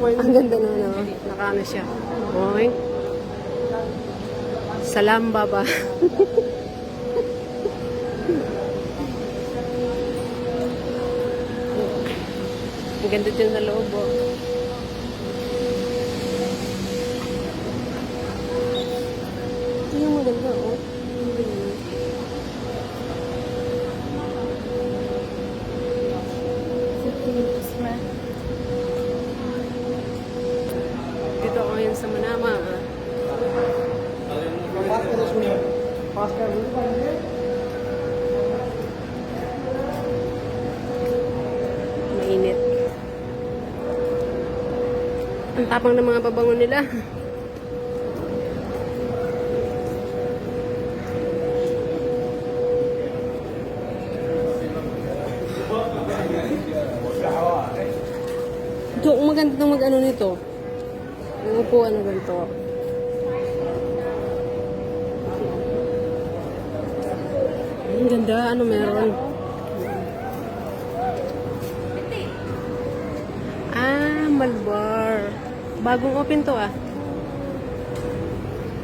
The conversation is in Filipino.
Ang ganda na, no? Nakaano siya. Oy. Salam, baba. Ang ganda dyan sa loob, oh. Ito yung maganda, oh. Ang ganda. Mainit. Ang tapang ng mga babangon nila. Ito, maganda mag-ano nito. Ang upuan na ganito. Ang ganda, ano meron? Ah, Malbar. Bagong open to ah.